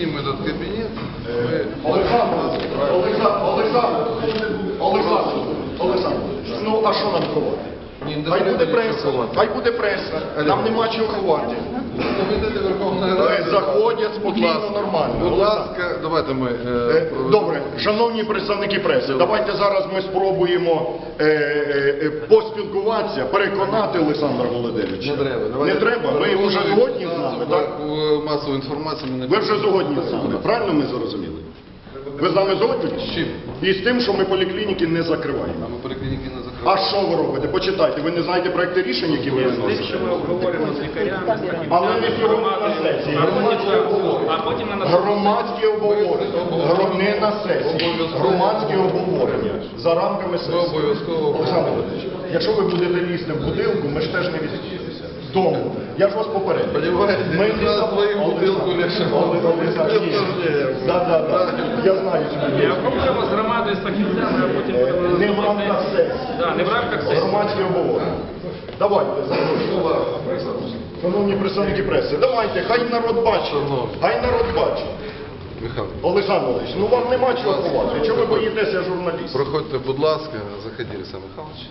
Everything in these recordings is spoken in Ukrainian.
видим этот кабинет. Мы... Олександр, Олександр, Олександр, Олександр, ну а що нам ховати? Хай буде преса, хай буде преса, нам нема чого ховати. Заходять спокійно, Будь ласка, нормально. Будь ласка, давайте ми... е, Е, Добре, шановні представники преси, давайте зараз ми спробуємо е, поспілкуватися, переконати Олександра Володимировича. Не треба. Не треба, ви вже згодні з нами, так? Масову інформацію ми не Ви вже згодні з нами, правильно ми зрозуміли? Ви з нами згодні? З чим? І з тим, що ми поліклініки не закриваємо. А ми поліклініки не А що ви робите? Почитайте, ви не знаєте проекти рішень, які ви Тим, що ми обговоримо з лікарями, з Але не сьогодні на сесії. на- обговорення. а потім на наступному обговорення. Не на сесії. Громадське обговорення. За рамками сесії. обов'язково. Олександр Володимирович, якщо ви будете лізти в будилку, ми ж теж не відсутимося. Дому. Я ж вас попередив. Ми не свою бутилку легше. Да, да, да. Я знаю цю Я обговоримо з громадою, з фахівцями, а потім Е, Не в на рамках сесії. не в рамках сесії. Громадське обговорення. Давайте, шановні представники преси, давайте, хай народ бачить. Хай народ бачить. Михайло, Олександр Володимирович, ну вам нема чого ховати. Чого ви боїтеся журналістів? проходьте, будь ласка, заходи, Олександр Михайлович.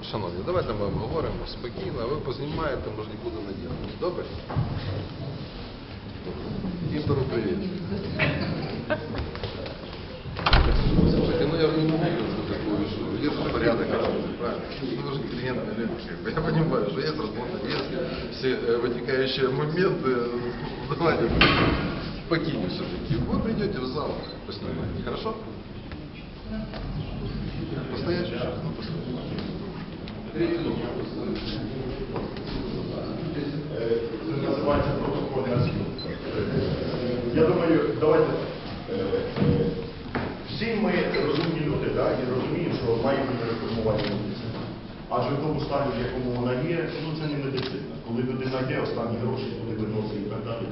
Шкінь. Шановні, давайте ми обговоримо спокійно, а ви познімаєте, може нікуди не ділити. Добре? Інтеру привіт. Слушайте, ну я же не могу вот такую, что есть же порядок, правильно? Ну, вы же клиент, наверное, я понимаю, что есть работа, есть все э, вытекающие моменты, давайте покинем все-таки. Вы придете в зал, поснимаете, хорошо? Постоять чуть-чуть? Ну, Е, Це називається протокольна зйомка. Я думаю, давайте. е, Всі ми розумні люди, да, і розуміємо, що має бути реформування медицини. Адже в тому стані, в якому вона є, ну це не медицина. Коли людина йде, останні гроші туди виносить і так далі.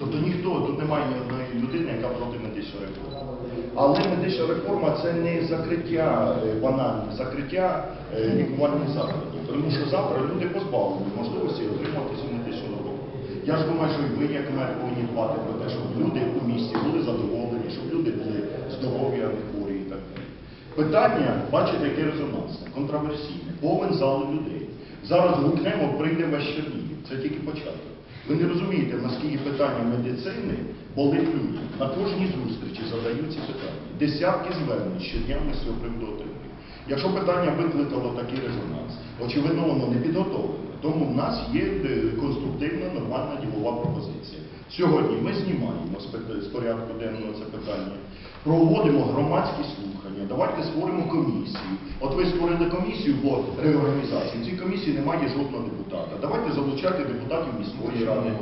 Тобто ніхто, тут немає ні одної людини, яка проти медичної реформи. Але медична реформа це не закриття е, банальне, закриття е, лікувальних закладів. Тому що завтра люди позбавлені можливості отримати цю медичну допомогу. Я ж думаю, що і ви, як мер, повинні дбати про те, щоб люди у місті були задоволені, щоб люди були здорові, а не хворі і так далі. Питання, бачите, яке резонансне, контроверсійне, повен зал людей. Зараз гукнемо, прийде весь Чернігів. Це тільки початок. Ви не розумієте, наскільки питання медицини болить людям. На кожній зустрічі задають ці питання. Десятки звернень щодня ми з цього приводу отримуємо. Якщо питання викликало такий резонанс, очевидно, воно не підготовлене. Тому в нас є е, конструктивна, нормальна ділова пропозиція. Сьогодні ми знімаємо з порядку денного це питання, проводимо громадські слухання, давайте створимо комісію. От ви створили комісію по реорганізації. В цій комісії немає жодного депутата. Давайте залучати депутатів міської ради.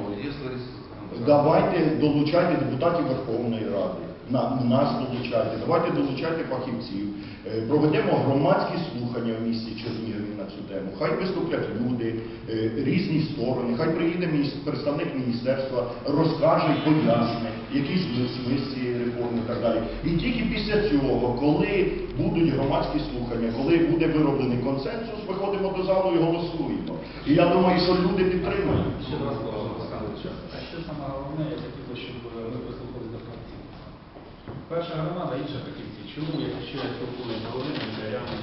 Давайте долучайте депутатів Верховної Ради. На, нас долучайте, давайте долучайте фахівців. Е, Проведемо громадські слухання в місті Чернігові на цю тему. Хай виступлять люди, е, різні сторони, хай приїде представник міністерства, розкаже і поясне, який цієї реформи і так далі. І тільки після цього, коли будуть громадські слухання, коли буде вироблений консенсус, виходимо до залу і голосуємо. І я думаю, що люди підтримують. Ще Олександрович. А ще саме головне, я хотів би, щоб е, ми прислухались до фахівців. Перша громада, інша фахівці. Чому, якщо я спілкуюся з головними лікарями,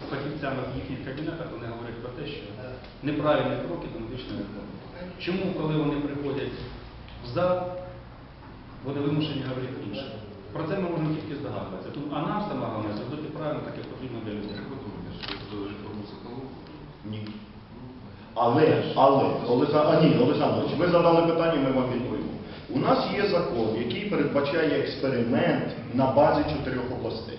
з фахівцями в їхніх кабінетах, вони говорять про те, що неправильні кроки до медичної реформи. Чому, коли вони приходять в зал, вони вимушені говорити інше? Про це ми можемо тільки здогадуватися. Тому, а нам саме головне зробити правильно, так як потрібно для людей. Як ви думаєте, що це реформу Соколова? Ні. Але, але, Олександр, а ні, Олександрович, ви задали питання, ми вам відповімо. У нас є закон, який передбачає експеримент на базі чотирьох областей.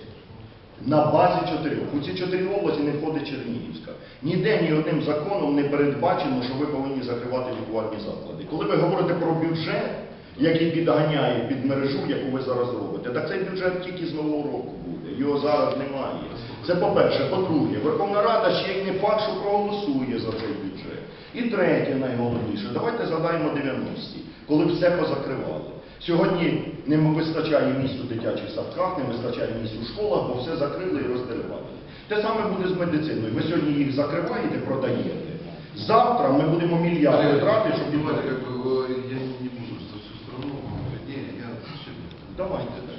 На базі чотирьох. У ці чотири області не входить Чернігівська. Ніде ні одним законом не передбачено, що ви повинні закривати лікувальні заклади. Коли ви говорите про бюджет, який підганяє під мережу, яку ви зараз робите, так цей бюджет тільки з нового року буде. Його зараз немає. Це по-перше. По-друге, Верховна Рада ще й не факт, що проголосує за цей бюджет. І третє, найголовніше, давайте згадаємо 90-ті, коли все позакривали. Сьогодні не вистачає місць у дитячих садках, не вистачає місць у школах, бо все закрили і роздерибанили. Те саме буде з медициною. Ви сьогодні їх закриваєте, продаєте. Завтра ми будемо мільярди витрати, щоб я не буду за всю страну говорить. Давайте. Из тех